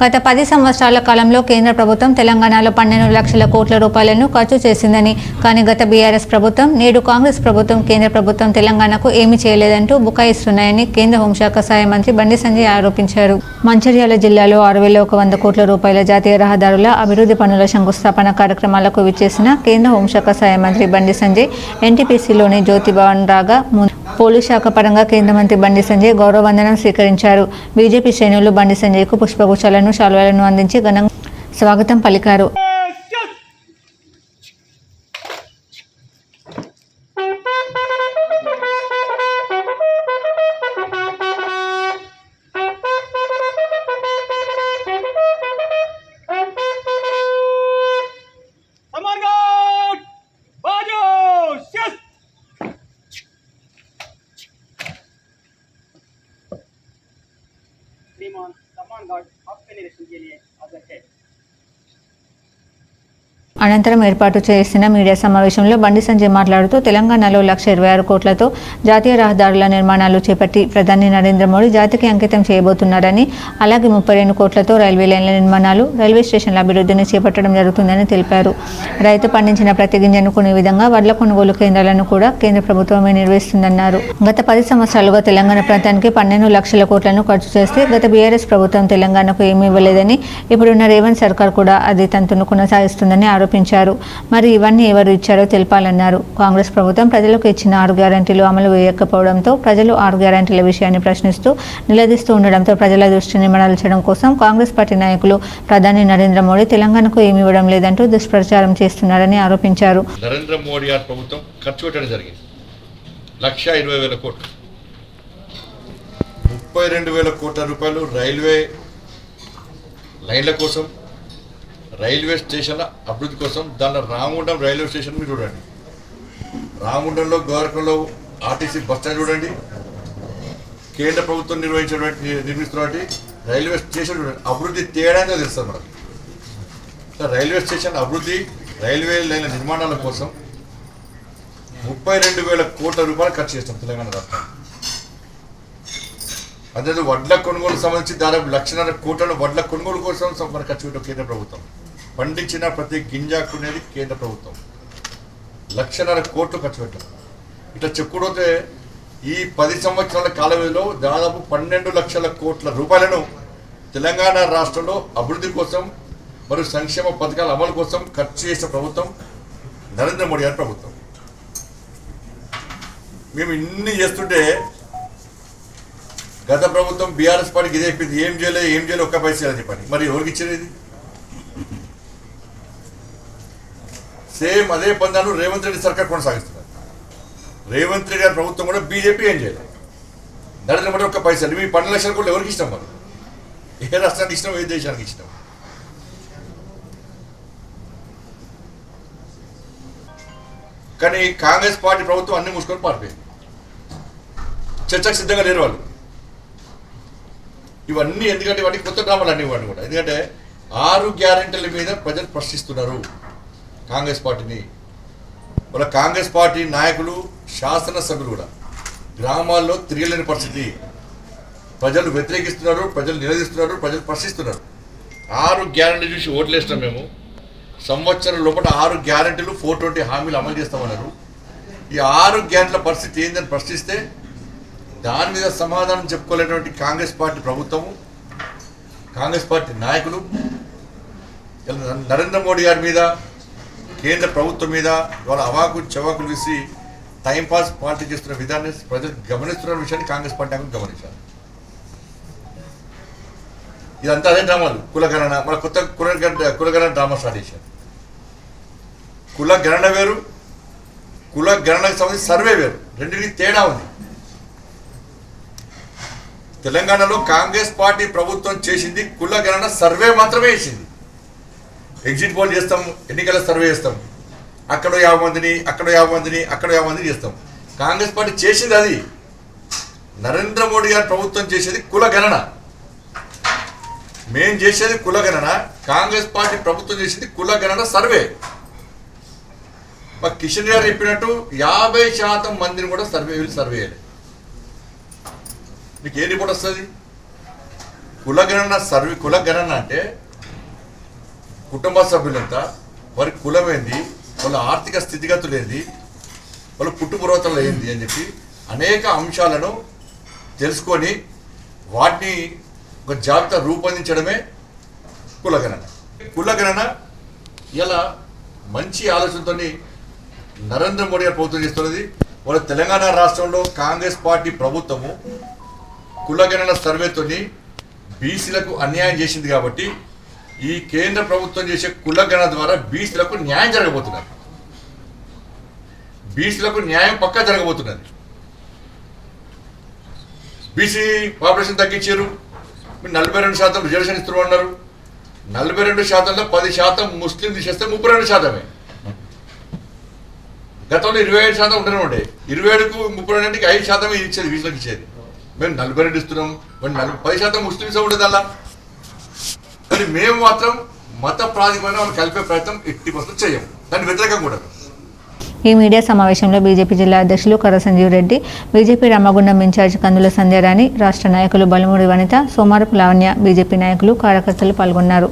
గత పది సంవత్సరాల కాలంలో కేంద్ర ప్రభుత్వం తెలంగాణలో పన్నెండు లక్షల కోట్ల రూపాయలను ఖర్చు చేసిందని. కానీ గత బీఆర్ఎస్ ప్రభుత్వం నేడు కాంగ్రెస్ ప్రభుత్వం కేంద్ర ప్రభుత్వం తెలంగాణకు ఏమీ చేయలేదంటూ బుకాయిస్తున్నాయని కేంద్ర హోంశాఖ సహాయ మంత్రి బండి సంజయ్ ఆరోపించారు. మంచిర్యాల జిల్లాలో ఆరు వేల ఒక వంద కోట్ల రూపాయల జాతీయ రహదారుల అభివృద్ధి పనుల శంకుస్థాపన కార్యక్రమాలకు విచ్చేసిన కేంద్ర హోంశాఖ సహాయ మంత్రి బండి సంజయ్ ఎన్టీపీసీలోని జ్యోతి భవన్ రాగా పోలీస్ శాఖ పరంగా కేంద్ర మంత్రి బండి సంజయ్ గౌరవ వందనం స్వీకరించారు. బీజేపీ శ్రేణులు బండి సంజయ్కు పుష్పగుచ్చాలను శాలువాలను అందించి ఘనంగా స్వాగతం పలికారు. श्रीमान समान गार्ड आपके निरीक्षण के लिए आगत है। అనంతరం ఏర్పాటు చేసిన మీడియా సమావేశంలో బండి సంజయ్ మాట్లాడుతూ తెలంగాణలో లక్ష ఇరవై ఆరు కోట్లతో జాతీయ రహదారుల నిర్మాణాలు చేపట్టి ప్రధాని నరేంద్ర మోడీ జాతికి అంకితం చేయబోతున్నారని అలాగే ముప్పై రెండు కోట్లతో రైల్వే లైన్ల నిర్మాణాలు రైల్వే స్టేషన్ల అభివృద్ధిని చేపట్టడం జరుగుతుందని తెలిపారు. రైతు పండించిన ప్రతి గింజను కొనే విధంగా వడ్ల కొనుగోలు కేంద్రాలను కూడా కేంద్ర ప్రభుత్వమే నిర్వహిస్తుందన్నారు. గత పది సంవత్సరాలుగా తెలంగాణ ప్రాంతానికి పన్నెండు లక్షల కోట్లను ఖర్చు చేస్తే గత బీఆర్ఎస్ ప్రభుత్వం తెలంగాణకు ఏమీ ఇవ్వలేదని ఇప్పుడున్న రేవంత్ సర్కార్ కూడా అది తంతును కొనసాగిస్తుందని ఆరోపించారు మరి ఇవన్నీ ఎవరు ఇచ్చారో తెలపాలన్నారు. కాంగ్రెస్ ప్రభుత్వం ప్రజలకు ఇచ్చిన ఆరు గ్యారంటీలు అమలు వేయకపోవడంతో ప్రజలు ఆరు గ్యారంటీల విషయాన్ని ప్రశ్నిస్తూ నిలదీస్తూ ఉండడంతో ప్రజల దృష్టిని మరల్చడం కోసం కాంగ్రెస్ పార్టీ నాయకులు ప్రధాని నరేంద్ర మోడీ తెలంగాణకు ఏమి ఇవ్వడం లేదంటూ దుష్ప్రచారం చేస్తున్నారని ఆరోపించారు. నరేంద్ర మోడీ ప్రభుత్వం ఖర్చు పెట్టడం జరిగింది. లక్ష ఇరవై వేల కోట్లు. ముప్పై రెండు వేల కోట్ల రూపాయలు రైల్వే లైన్ల కోసం రైల్వే స్టేషన్ల అభివృద్ధి కోసం దాంట్లో రామగుండం రైల్వే స్టేషన్ మీరు చూడండి. రామగుండంలో గోరకంలో ఆర్టీసీ బస్ స్టాండ్ చూడండి. కేంద్ర ప్రభుత్వం నిర్వహించినటువంటి నిర్మిస్తున్నటువంటి రైల్వే స్టేషన్ చూడండి. అభివృద్ధి తేడానే తెలుస్తుంది మనకు. రైల్వే స్టేషన్ అభివృద్ధి రైల్వే లైన్ల నిర్మాణాల కోసం ముప్పై రెండు వేల కోట్ల రూపాయలు ఖర్చు చేస్తాం తెలంగాణ రాష్ట్రం. అదే వడ్ల కొనుగోలు సంబంధించి దాదాపు లక్షన్నర కోట్లను వడ్ల కొనుగోలు కోసం మన ఖర్చు పెట్టాం కేంద్ర ప్రభుత్వం. పండించిన ప్రతి గింజాకునేది కేంద్ర ప్రభుత్వం. లక్షన్నర కోట్లు ఖర్చు పెట్టారు ఇట్లా చెప్పుకుంటే ఈ పది సంవత్సరాల కాల వ్యవధిలో దాదాపు పన్నెండు లక్షల కోట్ల రూపాయలను తెలంగాణ రాష్ట్రంలో అభివృద్ధి కోసం మరియు సంక్షేమ పథకాల అమలు కోసం ఖర్చు చేసిన ప్రభుత్వం నరేంద్ర మోడీ గారి ప్రభుత్వం. మేము ఇన్ని చేస్తుంటే గత ప్రభుత్వం బీఆర్ఎస్ పార్టీకి ఇదే చెప్పింది. ఏం చేయలేదు ఏం చేయలేదు ఒక్క పైసలు చెప్పండి మరి ఎవరికి ఇచ్చేది సేమ్ అదే పందాలు రేవంత్ రెడ్డి సర్కార్ కొనసాగిస్తున్నారు. రేవంత్ రెడ్డి గారి ప్రభుత్వం కూడా బీజేపీ ఏం చేయలేదు. నరేంద్ర మోడీ ఒక్క పైసలు మీ పన్నెండు లక్షలు కూడా ఎవరికి ఇష్టం మరి? ఏ రాష్ట్రానికి ఇష్టం ఏ దేశానికి ఇష్టం? కానీ కాంగ్రెస్ పార్టీ ప్రభుత్వం అన్ని మూసుకొని పారిపోయింది. చర్చకు సిద్ధంగా లేరు వాళ్ళు. ఇవన్నీ ఎందుకంటే ఇవన్నీ కొత్త డ్రామాలు అన్నీ ఇవన్నీ కూడా. ఎందుకంటే ఆరు గ్యారెంటీల మీద ప్రజలు ప్రశ్నిస్తున్నారు. కాంగ్రెస్ పార్టీని. వాళ్ళ కాంగ్రెస్ పార్టీ నాయకులు శాసనసభ్యులు కూడా. గ్రామాల్లో తిరగలేని పరిస్థితి. ప్రజలు వ్యతిరేకిస్తున్నారు ప్రజలు నిలదీస్తున్నారు ప్రజలు ప్రశ్నిస్తున్నారు. ఆరు గ్యారంటీ చూసి ఓట్లేస్తాం మేము. సంవత్సరం లోపల ఆరు గ్యారెంటీలు ఫోర్ ట్వంటీ హామీలు అమలు చేస్తామన్నారు. ఈ ఆరు గ్యారంటీల పరిస్థితి ఏందని ప్రశ్నిస్తే దాని మీద సమాధానం చెప్పుకోలేటువంటి కాంగ్రెస్ పార్టీ ప్రభుత్వము కాంగ్రెస్ పార్టీ నాయకులు నరేంద్ర మోడీ గారి మీద కేంద్ర ప్రభుత్వం మీద వాళ్ళ అవాకు చవాకులు వేసి టైంపాస్ పార్టీ చేస్తున్న విధాన్ని ప్రజలు గమనిస్తున్న విషయాన్ని కాంగ్రెస్ పార్టీ నాయకులు గమనించారు. ఇదంతా అదే డ్రామాలు. కులగణన మన కొత్త కులగణ కులగణన డ్రామా స్టార్ట్ చేశారు. కులగణన వేరు కులగణనకు సంబంధించి సర్వే వేరు. రెండింటికి తేడా ఉంది. తెలంగాణలో కాంగ్రెస్ పార్టీ ప్రభుత్వం చేసింది కుల గణన సర్వే మాత్రమే చేసింది. ఎగ్జిట్ పోల్ చేస్తాం ఎన్నికల సర్వే చేస్తాం. అక్కడ యాభై మందిని అక్కడ యాభై మందిని అక్కడ యాభై మందిని చేస్తాం. కాంగ్రెస్ పార్టీ చేసింది అది. నరేంద్ర మోడీ గారి ప్రభుత్వం చేసేది కుల గణన. మేం చేసేది కుల గణన కాంగ్రెస్ పార్టీ ప్రభుత్వం చేసేది కుల గణన సర్వే. మా కిషన్ గారు చెప్పినట్టు యాభై శాతం మందిని కూడా సర్వే వీళ్ళు సర్వే చేయాలి. మీకు ఏ రిపోర్ట్ వస్తుంది? కులగణన కుల కులగణన అంటే కుటుంబ సభ్యులంతా వారి కులం ఏంది వాళ్ళ ఆర్థిక స్థితిగతులు ఏంది వాళ్ళ పుట్టుపురోతలు ఏంది అని చెప్పి అనేక అంశాలను తెలుసుకొని వాటిని ఒక జాబితా రూపొందించడమే కులగణన. కులగణన ఇలా మంచి ఆలోచనతో నరేంద్ర మోడీ గారు ప్రభుత్వం చేస్తున్నది. వాళ్ళ తెలంగాణ రాష్ట్రంలో కాంగ్రెస్ పార్టీ ప్రభుత్వము కులగణన సర్వేతోని బీసీలకు అన్యాయం చేసింది కాబట్టి ఈ కేంద్ర ప్రభుత్వం చేసే కులగణ ద్వారా బీసీలకు న్యాయం జరగబోతున్నారు బీసీలకు న్యాయం పక్కా జరగబోతున్నది. బీసీ పాపులేషన్ తగ్గించారు. నలభై రెండు శాతం రిజర్వేషన్ ఇస్తున్నారు నలభై రెండు శాతంలో పది శాతం ముస్లిం తీసేస్తే ముప్పై రెండు శాతమే. గతంలో ఇరవై ఏడు శాతం ఉండనే ఉండే ఇరవై ఏడుకు ముప్పై రెండుకి ఐదు శాతం ఇచ్చేది బీసీలకు ఇచ్చేది. మేము నలభై రెండు ఇస్తున్నాం. మరి నలభై పది శాతం ముస్లిమ్స్ ఉండదు అలా కానీ మేము మాత్రం మత ప్రాతిపదికన వాళ్ళు కలిపే ప్రయత్నం ఎట్టి పర్సెంట్ చేయము దాని వ్యతిరేకం కూడా. ఈ మీడియా సమావేశంలో బీజేపీ జిల్లా అధ్యక్షులు కర్ర సంజీవ్ రెడ్డి బీజేపీ రామగుండం ఇన్ఛార్జ్ కందుల సంధ్యారాణి రాష్ట్ర నాయకులు బలమూడి వనిత సోమారపు లావణ్య బీజేపీ నాయకులు కార్యకర్తలు పాల్గొన్నారు.